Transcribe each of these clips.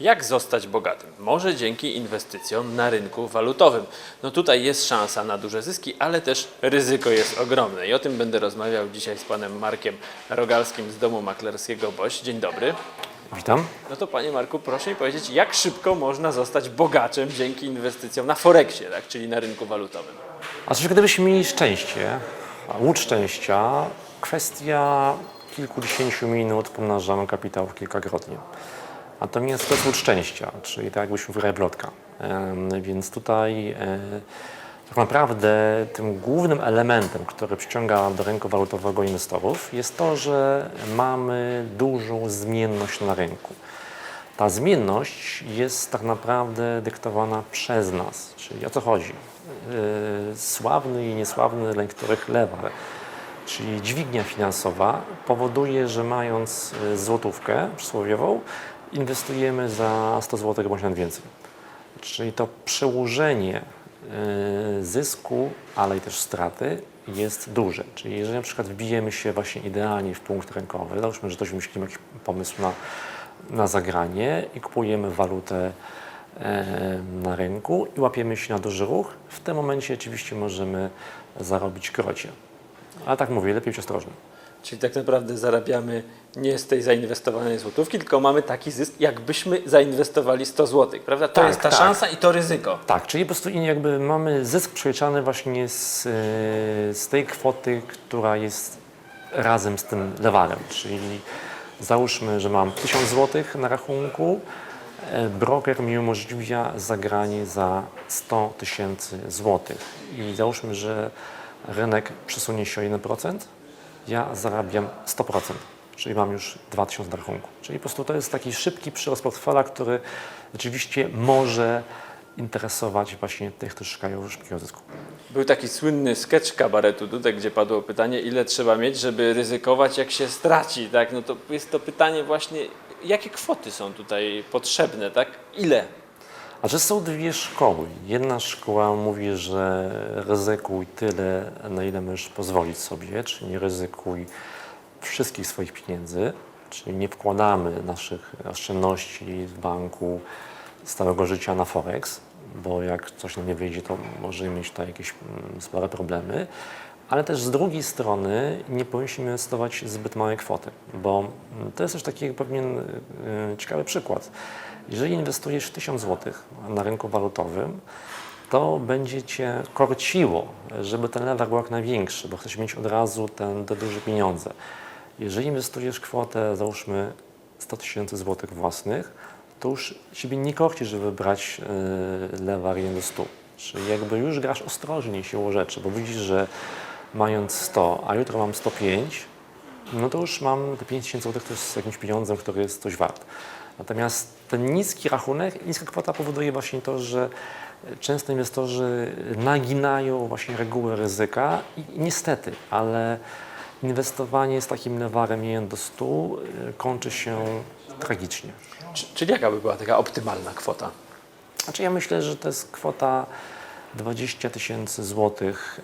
Jak zostać bogatym? Może dzięki inwestycjom na rynku walutowym. No tutaj jest szansa na duże zyski, ale też ryzyko jest ogromne. I o tym będę rozmawiał dzisiaj z panem Markiem Rogalskim z domu maklerskiego Boś. Dzień dobry. Witam. No to panie Marku, proszę mi powiedzieć, jak szybko można zostać bogaczem dzięki inwestycjom na Forexie, tak? czyli na rynku walutowym? A czy gdybyśmy mieli szczęście, łód szczęścia, kwestia kilkudziesięciu minut pomnażamy kapitał kilkakrotnie. Natomiast to jest łód szczęścia, czyli tak jakbyśmy w lotka. Em, Więc tutaj e, tak naprawdę tym głównym elementem, który przyciąga do rynku walutowego inwestorów jest to, że mamy dużą zmienność na rynku. Ta zmienność jest tak naprawdę dyktowana przez nas. Czyli o co chodzi? Yy, Sławny i niesławny dla niektórych lewar, czyli dźwignia finansowa powoduje, że mając y, złotówkę przysłowiową, inwestujemy za 100 zł bądź nawet więcej. Czyli to przełożenie y, zysku, ale i też straty jest duże. Czyli jeżeli na przykład wbijemy się właśnie idealnie w punkt rynkowy, załóżmy, że ktoś wymyślimy jakiś pomysł na, na zagranie i kupujemy walutę e, na rynku i łapiemy się na duży ruch, w tym momencie oczywiście możemy zarobić krocie. Ale tak mówię, lepiej być ostrożnym. Czyli tak naprawdę zarabiamy nie z tej zainwestowanej złotówki, tylko mamy taki zysk, jakbyśmy zainwestowali 100 zł, prawda? To Tak, jest ta tak. szansa i to ryzyko. Tak, czyli po prostu jakby mamy zysk przeliczany właśnie z, e, z tej kwoty, która jest razem z tym lewarem. Czyli załóżmy, że mam 1000 zł na rachunku, e, broker mi umożliwia zagranie za 100 tysięcy złotych. I załóżmy, że rynek przesunie się o 1%, ja zarabiam 100%. Czyli mam już 2000 na rachunku. Czyli po prostu to jest taki szybki przyrost portfela, który rzeczywiście może interesować właśnie tych, którzy szukają szybkiego zysku. Był taki słynny sketch kabaretu Dudek, gdzie padło pytanie, ile trzeba mieć, żeby ryzykować, jak się straci, tak? No to jest to pytanie właśnie, jakie kwoty są tutaj potrzebne, tak? Ile? A że są dwie szkoły. Jedna szkoła mówi, że ryzykuj tyle, na ile możesz pozwolić sobie, czyli nie ryzykuj wszystkich swoich pieniędzy, czyli nie wkładamy naszych oszczędności w banku stałego życia na Forex, bo jak coś nam nie wyjdzie, to możemy mieć tutaj jakieś mm, spore problemy. Ale też z drugiej strony nie powinniśmy inwestować zbyt małe kwoty, bo mm, to jest też taki pewien y, ciekawy przykład. Jeżeli inwestujesz 1000 zł na rynku walutowym, to będzie Cię korciło, żeby ten lewar był jak największy, bo chcesz mieć od razu ten, te duże pieniądze. Jeżeli inwestujesz kwotę, załóżmy 100 tysięcy złotych własnych, to już Ciebie nie korci, żeby brać yy, lewar 1 do 100. Czyli jakby już grasz ostrożniej siłą rzeczy, bo widzisz, że mając 100, a jutro mam 105, no to już mam te 5 tysięcy złotych to jest jakimś pieniądzem, który jest coś wart. Natomiast ten niski rachunek, niska kwota powoduje właśnie to, że często inwestorzy naginają właśnie reguły ryzyka i niestety, ale inwestowanie z takim lewarem 1 do 100 y, kończy się tragicznie. Czy- Czyli jaka by była taka optymalna kwota? Znaczy ja myślę, że to jest kwota 20 tysięcy złotych,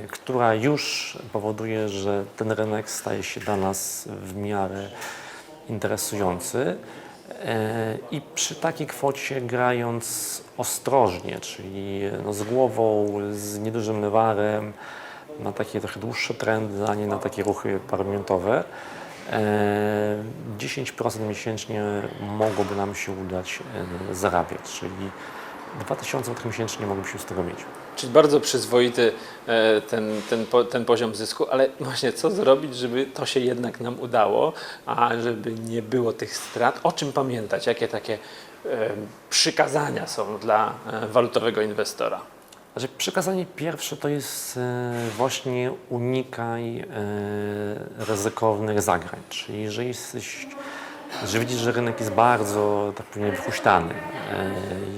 yy, która już powoduje, że ten rynek staje się dla nas w miarę interesujący. Yy, I przy takiej kwocie grając ostrożnie, czyli no z głową, z niedużym lewarem, na takie trochę dłuższe trendy, a nie na takie ruchy parominutowe, E, 10% miesięcznie mogłoby nam się udać e, zarabiać, czyli 2000 zł miesięcznie moglibyśmy z tego mieć. Czyli bardzo przyzwoity e, ten, ten, ten poziom zysku, ale właśnie co zrobić, żeby to się jednak nam udało, a żeby nie było tych strat? O czym pamiętać? Jakie takie e, przykazania są dla e, walutowego inwestora? Znaczy, przykazanie pierwsze to jest właśnie unikaj ryzykownych zagrań. Czyli jeżeli jesteś, jeżeli widzisz, że rynek jest bardzo, tak powiem, wyhuśtany,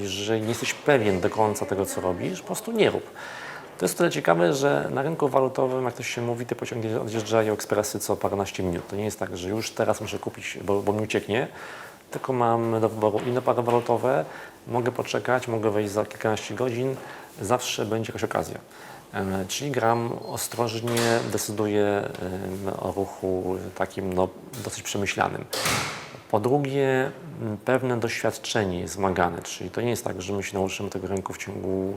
e, jeżeli nie jesteś pewien do końca tego, co robisz, po prostu nie rób. To jest tyle ciekawe, że na rynku walutowym, jak to się mówi, te pociągi odjeżdżają ekspresy co paręnaście minut. To nie jest tak, że już teraz muszę kupić, bo, bo mi ucieknie, tylko mam do wyboru inne pary walutowe, mogę poczekać, mogę wejść za kilkanaście godzin, zawsze będzie jakaś okazja. Czyli gram ostrożnie, decyduję o ruchu takim no, dosyć przemyślanym. Po drugie, pewne doświadczenie zmagane, czyli to nie jest tak, że my się nauczymy tego rynku w ciągu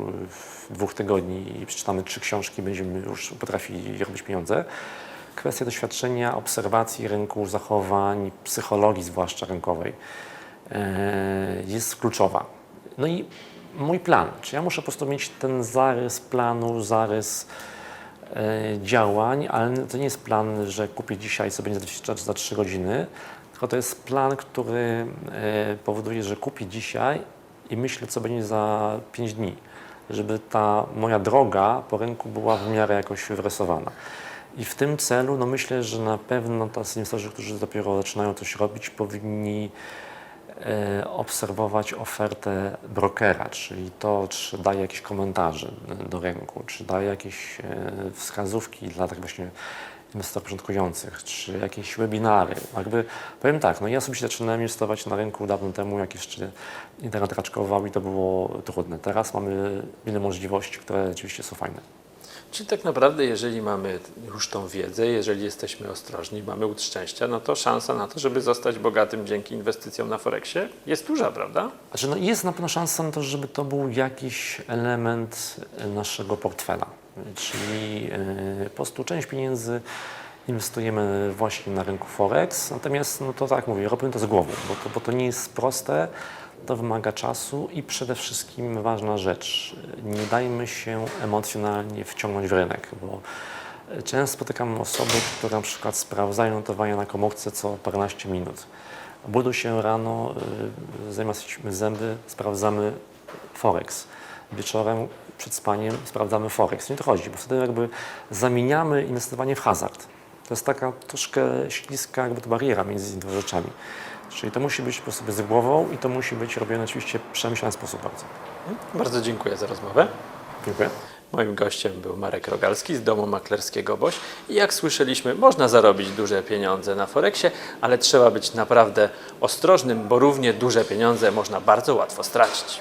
dwóch tygodni i przeczytamy trzy książki, będziemy już potrafili robić pieniądze. Kwestia doświadczenia, obserwacji rynku, zachowań, psychologii zwłaszcza rynkowej e, jest kluczowa. No i mój plan, czy ja muszę po prostu mieć ten zarys planu, zarys e, działań, ale to nie jest plan, że kupię dzisiaj co będzie za 3 godziny, tylko to jest plan, który e, powoduje, że kupię dzisiaj i myślę, co będzie za 5 dni, żeby ta moja droga po rynku była w miarę jakoś wyrysowana. I w tym celu, no myślę, że na pewno tacy inwestorzy, którzy dopiero zaczynają coś robić, powinni e, obserwować ofertę brokera, czyli to, czy daje jakieś komentarze do rynku, czy daje jakieś e, wskazówki dla tak właśnie inwestorów początkujących, czy jakieś webinary. Jakby, powiem tak, no ja sobie zaczynałem inwestować na rynku dawno temu, jak jeszcze internet raczkował i to było trudne. Teraz mamy wiele możliwości, które rzeczywiście są fajne. Czyli tak naprawdę, jeżeli mamy już tą wiedzę, jeżeli jesteśmy ostrożni, mamy łód szczęścia, no to szansa na to, żeby zostać bogatym dzięki inwestycjom na Forexie jest duża, prawda? Znaczy, no jest na pewno szansa na to, żeby to był jakiś element naszego portfela. Czyli e, po prostu część pieniędzy inwestujemy właśnie na rynku Forex, natomiast no to tak mówię, robimy to z głową, bo to, bo to nie jest proste, to wymaga czasu i przede wszystkim ważna rzecz, nie dajmy się emocjonalnie wciągnąć w rynek, bo często spotykam osoby, które na przykład sprawdzają notowania na komórce co paręnaście minut. Budzą się rano, y, zajmujemy zęby, sprawdzamy Forex. Wieczorem przed spaniem sprawdzamy Forex. Nie to chodzi, bo wtedy jakby zamieniamy inwestowanie w hazard. To jest taka troszkę śliska jakby to bariera między tymi dwoma rzeczami. Czyli to musi być po prostu z głową i to musi być robione oczywiście w przemyślany sposób bardzo. Bardzo dziękuję za rozmowę. Dziękuję. Moim gościem był Marek Rogalski z domu maklerskiego Boś. I jak słyszeliśmy, można zarobić duże pieniądze na Forexie, ale trzeba być naprawdę ostrożnym, bo równie duże pieniądze można bardzo łatwo stracić.